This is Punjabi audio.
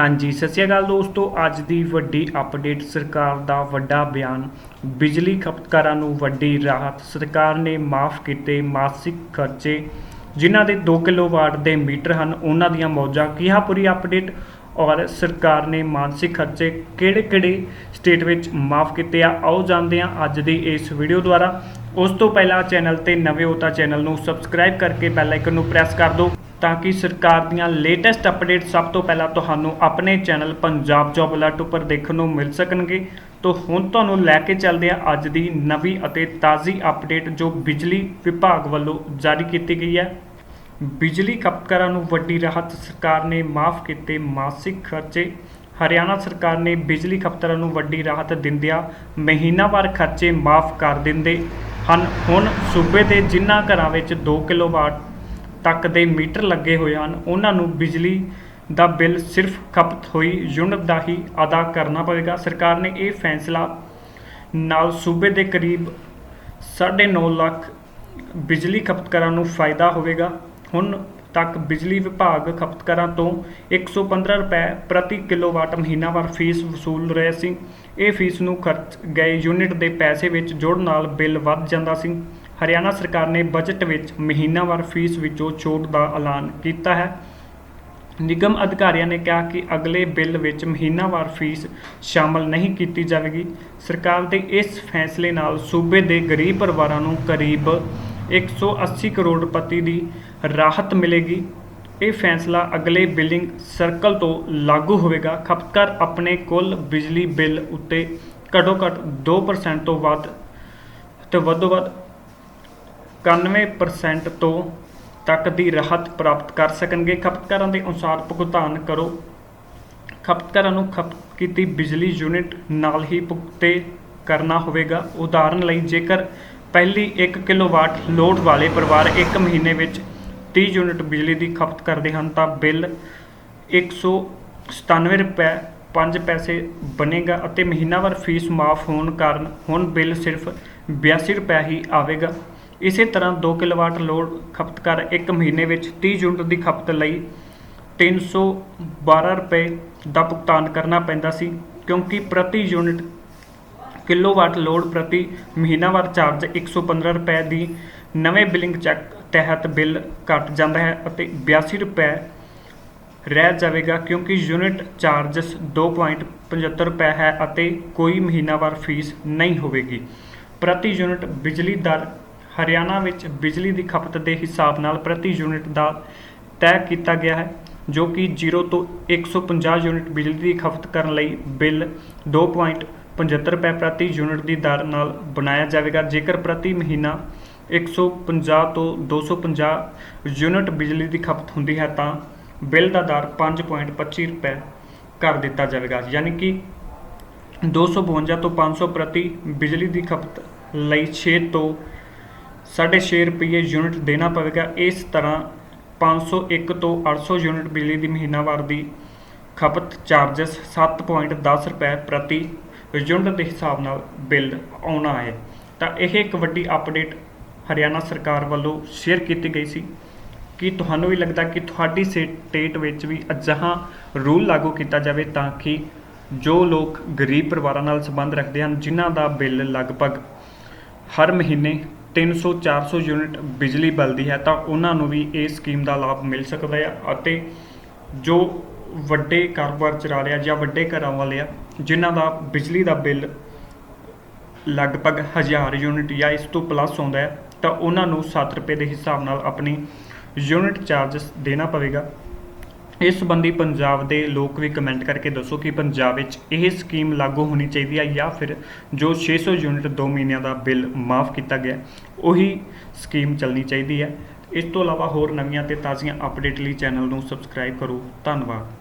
ਹਾਂਜੀ, ਸਤਿ ਸ਼੍ਰੀ ਅਕਾਲ ਦੋਸਤੋ। ਅੱਜ ਦੀ ਵੱਡੀ ਅਪਡੇਟ ਸਰਕਾਰ ਦਾ ਵੱਡਾ ਬਿਆਨ। ਬਿਜਲੀ ਖਪਤਕਾਰਾਂ ਨੂੰ ਵੱਡੀ ਰਾਹਤ। ਸਰਕਾਰ ਨੇ ਮਾਫ ਕੀਤੇ ਮਾਸਿਕ ਖਰਚੇ, ਜਿਨ੍ਹਾਂ ਦੇ 2 ਕਿਲੋਵਾਟ ਦੇ ਮੀਟਰ ਹਨ, ਉਹਨਾਂ ਦੀਆਂ ਮੌਜਾਂ। ਕੀ ਹੈ ਪੂਰੀ ਅਪਡੇਟ ਔਰ ਸਰਕਾਰ ਨੇ ਮਾਨਸਿਕ ਖਰਚੇ ਕਿਹੜੇ-ਕਿਹੜੇ ਸਟੇਟ ਵਿੱਚ ਮਾਫ ਕੀਤੇ ਆ? ਆਓ ਜਾਣਦੇ ਹਾਂ ਅੱਜ ਦੀ ਇਸ ਵੀਡੀਓ ਦੁਆਰਾ। ਉਸ ਤੋਂ ਪਹਿਲਾਂ ਚੈਨਲ ਤੇ ਨਵੇਂ ਹੋ ਤਾਂ ਚੈਨਲ ਨੂੰ ਸਬਸਕ੍ਰਾਈਬ ਕਰਕੇ ਬੈਲ ਆਈਕਨ ਨੂੰ ਪ੍ਰੈਸ ਕਰ ਦਿਓ। ਤਾਂ ਕਿ ਸਰਕਾਰ ਦੀਆਂ ਲੇਟੈਸਟ ਅਪਡੇਟ ਸਭ ਤੋਂ ਪਹਿਲਾਂ ਤੁਹਾਨੂੰ ਆਪਣੇ ਚੈਨਲ ਪੰਜਾਬ ਜੌਬ ਅਲਰਟ ਉੱਪਰ ਦੇਖਣ ਨੂੰ ਮਿਲ ਸਕਣਗੇ। ਤੋਂ ਹੁਣ ਤੁਹਾਨੂੰ ਲੈ ਕੇ ਚੱਲਦੇ ਆ ਅੱਜ ਦੀ ਨਵੀਂ ਅਤੇ ਤਾਜ਼ੀ ਅਪਡੇਟ ਜੋ ਬਿਜਲੀ ਵਿਭਾਗ ਵੱਲੋਂ ਜਾਰੀ ਕੀਤੀ ਗਈ ਹੈ। ਬਿਜਲੀ ਖਪਤਕਾਰਾਂ ਨੂੰ ਵੱਡੀ ਰਾਹਤ ਸਰਕਾਰ ਨੇ ਮਾਫ ਕੀਤੇ ਮਾਸਿਕ ਖਰਚੇ। ਹਰਿਆਣਾ ਸਰਕਾਰ ਨੇ ਬਿਜਲੀ ਖਪਤਕਾਰਾਂ ਨੂੰ ਵੱਡੀ ਰਾਹਤ ਦਿੰਦਿਆਂ ਮਹੀਨਾਵਾਰ ਖਰਚੇ ਮਾਫ ਕਰ ਦਿੰਦੇ ਹਨ। ਹੁਣ ਸੂਬੇ ਦੇ ਜਿਨ੍ਹਾਂ ਘਰਾਂ ਵਿੱਚ 2 ਕਿਲੋਵਾਟ ਤੱਕ ਦੇ ਮੀਟਰ ਲੱਗੇ ਹੋਏ ਹਨ, ਉਹਨਾਂ ਨੂੰ ਬਿਜਲੀ ਦਾ ਬਿੱਲ ਸਿਰਫ ਖਪਤ ਹੋਈ ਯੂਨਿਟ ਦਾ ਹੀ ਅਦਾ ਕਰਨਾ ਪਵੇਗਾ। ਸਰਕਾਰ ਨੇ ਇਹ ਫੈਸਲਾ ਨਾਲ ਸੂਬੇ ਦੇ ਕਰੀਬ 9.5 ਲੱਖ ਬਿਜਲੀ ਖਪਤਕਾਰਾਂ ਨੂੰ ਫਾਇਦਾ ਹੋਵੇਗਾ। ਹੁਣ ਤੱਕ ਬਿਜਲੀ ਵਿਭਾਗ ਖਪਤਕਾਰਾਂ ਤੋਂ 115 ਰੁਪਏ ਪ੍ਰਤੀ ਕਿਲੋਵਾਟ ਮਹੀਨਾਵਾਰ ਫੀਸ ਵਸੂਲ ਰਿਹਾ ਸੀ। ਇਹ ਫੀਸ ਨੂੰ ਖਰਚ ਗਏ ਯੂਨਿਟ ਦੇ ਪੈਸੇ ਵਿੱਚ ਜੋੜਨ ਨਾਲ ਬਿੱਲ ਵੱਧ ਜਾਂਦਾ ਸੀ। ਹਰਿਆਣਾ ਸਰਕਾਰ ਨੇ ਬਜਟ ਵਿੱਚ ਮਹੀਨਾਵਾਰ ਫੀਸ ਵਿੱਚੋਂ ਛੋਟ ਦਾ ਐਲਾਨ ਕੀਤਾ ਹੈ। ਨਿਗਮ ਅਧਿਕਾਰੀਆਂ ਨੇ ਕਿਹਾ ਕਿ ਅਗਲੇ ਬਿੱਲ ਵਿੱਚ ਮਹੀਨਾਵਾਰ ਫੀਸ ਸ਼ਾਮਲ ਨਹੀਂ ਕੀਤੀ ਜਾਵੇਗੀ। ਸਰਕਾਰ ਦੇ ਇਸ ਫੈਸਲੇ ਨਾਲ ਸੂਬੇ ਦੇ ਗਰੀਬ ਪਰਿਵਾਰਾਂ ਨੂੰ ਕਰੀਬ 180 ਕਰੋੜ ਰੁਪਏ ਦੀ ਰਾਹਤ ਮਿਲੇਗੀ। ਇਹ ਫੈਸਲਾ ਅਗਲੇ ਬਿਲਿੰਗ ਸਰਕਲ ਤੋਂ ਲਾਗੂ ਹੋਵੇਗਾ। ਖਪਤਕਾਰ ਆਪਣੇ ਕੁੱਲ ਬਿਜਲੀ ਬਿੱਲ ਉੱਤੇ ਘੱਟੋ ਘੱਟ 2% ਤੋਂ ਵੱਧ ਤੇ ਵੱਧੋ ਵੱਧ 91% ਤੋਂ ਤੱਕ ਦੀ ਰਾਹਤ ਪ੍ਰਾਪਤ ਕਰ ਸਕਣਗੇ। ਖਪਤਕਾਰਾਂ ਦੇ ਅਨੁਸਾਰ ਭੁਗਤਾਨ ਕਰੋ। ਖਪਤਕਾਰਾਂ ਨੂੰ ਖਪਤ ਕੀਤੀ ਬਿਜਲੀ ਯੂਨਿਟ ਨਾਲ ਹੀ ਭੁਗਤੇ ਕਰਨਾ ਹੋਵੇਗਾ। ਉਦਾਹਰਨ ਲਈ, ਜੇਕਰ ਪਹਿਲੀ 1 ਕਿਲੋਵਾਟ ਲੋਡ ਵਾਲੇ ਪਰਿਵਾਰ 1 ਮਹੀਨੇ ਵਿੱਚ 30 ਯੂਨਿਟ ਬਿਜਲੀ ਦੀ ਖਪਤ ਕਰਦੇ ਹਨ, ਤਾਂ ਬਿੱਲ 197 ਰੁਪਏ 5 ਪੈਸੇ ਬਣੇਗਾ ਅਤੇ ਮਹੀਨਾਵਾਰ ਫੀਸ ਮਾਫ ਹੋਣ ਕਾਰਨ ਹੁਣ ਬਿੱਲ ਸਿਰਫ 82 ਰੁਪਏ ਹੀ ਆਵੇਗਾ। ਇਸੇ ਤਰ੍ਹਾਂ 2 ਕਿਲੋਵਾਟ ਲੋਡ ਖਪਤਕਾਰ 1 ਮਹੀਨੇ ਵਿੱਚ 30 ਯੂਨਿਟ ਦੀ ਖਪਤ ਲਈ 312 ਰੁਪਏ ਦਾ ਭੁਗਤਾਨ ਕਰਨਾ ਪੈਂਦਾ ਸੀ, ਕਿਉਂਕਿ ਪ੍ਰਤੀ ਯੂਨਿਟ ਕਿਲੋਵਾਟ ਲੋਡ ਪ੍ਰਤੀ ਮਹੀਨਾਵਾਰ ਚਾਰਜ 115 ਰੁਪਏ ਦੀ ਨਵੇਂ ਬਿਲਿੰਗ ਚੈੱਕ ਤਹਿਤ ਬਿੱਲ ਘਟ ਜਾਂਦਾ ਹੈ ਅਤੇ 82 ਰੁਪਏ ਰਹਿ ਜਾਵੇਗਾ, ਕਿਉਂਕਿ ਯੂਨਿਟ ਚਾਰਜਸ 2.75 ਰੁਪਏ ਹੈ ਅਤੇ ਕੋਈ ਮਹੀਨਾਵਾਰ ਫੀਸ ਨਹੀਂ ਹੋਵੇਗੀ। ਪ੍ਰਤੀ ਯੂਨਿਟ ਬਿਜਲੀ ਦਰ ਹਰਿਆਣਾ ਵਿੱਚ ਬਿਜਲੀ ਦੀ ਖਪਤ ਦੇ ਹਿਸਾਬ ਨਾਲ ਪ੍ਰਤੀ ਯੂਨਿਟ ਦਾ ਤੈਅ ਕੀਤਾ ਗਿਆ ਹੈ, ਜੋ ਕਿ 0 ਤੋਂ 150 ਯੂਨਿਟ ਬਿਜਲੀ ਦੀ ਖਪਤ ਕਰਨ ਲਈ ਬਿੱਲ 2.75 ਰੁਪਏ ਪ੍ਰਤੀ ਯੂਨਿਟ ਦੀ ਦਰ ਨਾਲ ਬਣਾਇਆ ਜਾਵੇਗਾ। ਜੇਕਰ ਪ੍ਰਤੀ ਮਹੀਨਾ 150 ਤੋਂ 250 ਯੂਨਿਟ ਬਿਜਲੀ ਦੀ ਖਪਤ ਹੁੰਦੀ ਹੈ, ਤਾਂ ਬਿੱਲ ਦਾ ਦਰ 5.25 ਰੁਪਏ ਕਰ ਦਿੱਤਾ ਜਾਵੇਗਾ। ਯਾਨੀ ਕਿ 252 ਤੋਂ 500 ਪ੍ਰਤੀ ਬਿਜਲੀ ਦੀ ਖਪਤ ਲਈ 6 ਤੋਂ 6.5 ਰੁਪਏ ਯੂਨਿਟ ਦੇਣਾ ਪਵੇਗਾ। ਇਸ ਤਰ੍ਹਾਂ 501 ਤੋਂ 800 ਯੂਨਿਟ ਬਿਜਲੀ ਦੀ ਮਹੀਨਾਵਾਰ ਦੀ ਖਪਤ ਚਾਰਜਸ 7.10 ਰੁਪਏ ਪ੍ਰਤੀ ਯੂਨਿਟ ਦੇ ਹਿਸਾਬ ਨਾਲ ਬਿੱਲ ਆਉਣਾ ਹੈ। ਤਾਂ ਇਹ ਇੱਕ ਵੱਡੀ ਅਪਡੇਟ ਹਰਿਆਣਾ ਸਰਕਾਰ ਵੱਲੋਂ ਸ਼ੇਅਰ ਕੀਤੀ ਗਈ ਸੀ। ਕਿ ਤੁਹਾਨੂੰ ਵੀ ਲੱਗਦਾ ਕਿ ਤੁਹਾਡੀ ਸਟੇਟ ਵਿੱਚ ਵੀ ਅਜਿਹਾ ਰੂਲ ਲਾਗੂ ਕੀਤਾ ਜਾਵੇ ਤਾਂ ਕਿ ਜੋ ਲੋਕ ਗਰੀਬ ਪਰਿਵਾਰਾਂ ਨਾਲ ਸੰਬੰਧ ਰੱਖਦੇ ਹਨ, ਜਿਨ੍ਹਾਂ ਦਾ ਬਿੱਲ ਲਗਭਗ ਹਰ ਮਹੀਨੇ 300 400 ਯੂਨਿਟ ਬਿਜਲੀ ਬਲਦੀ ਹੈ ਤਾਂ ਉਹਨਾਂ ਨੂੰ ਵੀ ਇਹ ਸਕੀਮ ਦਾ ਲਾਭ ਮਿਲ ਸਕਦਾ ਹੈ ਅਤੇ ਜੋ ਵੱਡੇ ਕਾਰੋਬਾਰ ਚਲਾ ਰਿਹਾ ਜਾਂ ਵੱਡੇ ਘਰਾਂ ਵਾਲੇ ਆ, ਜਿਨ੍ਹਾਂ ਦਾ ਬਿਜਲੀ ਦਾ ਬਿੱਲ ਲਗਭਗ 1000 ਯੂਨਿਟ ਜਾਂ ਇਸ ਤੋਂ ਪਲੱਸ ਆਉਂਦਾ ਹੈ, ਤਾਂ ਉਹਨਾਂ ਨੂੰ 7 ਰੁਪਏ ਦੇ ਹਿਸਾਬ ਨਾਲ ਆਪਣੀ ਯੂਨਿਟ ਚਾਰਜਸ ਦੇਣਾ ਪਵੇਗਾ। ਇਸ ਸੰਬੰਧੀ ਪੰਜਾਬ ਦੇ ਲੋਕ ਵੀ ਕਮੈਂਟ ਕਰਕੇ ਦੱਸੋ ਕਿ ਪੰਜਾਬ ਵਿੱਚ ਇਹ ਸਕੀਮ ਲਾਗੂ ਹੋਣੀ ਚਾਹੀਦੀ ਹੈ ਜਾਂ ਫਿਰ ਜੋ 600 ਯੂਨਿਟ 2 ਮਹੀਨਿਆਂ ਦਾ ਬਿੱਲ ਮਾਫ ਕੀਤਾ ਗਿਆ ਉਹੀ ਸਕੀਮ ਚੱਲਣੀ ਚਾਹੀਦੀ ਹੈ। ਇਸ ਤੋਂ ਇਲਾਵਾ ਹੋਰ ਨਵੀਆਂ ਤੇ ਤਾਜ਼ੀਆਂ ਅਪਡੇਟ ਲਈ ਚੈਨਲ ਨੂੰ ਸਬਸਕ੍ਰਾਈਬ ਕਰੋ। ਧੰਨਵਾਦ।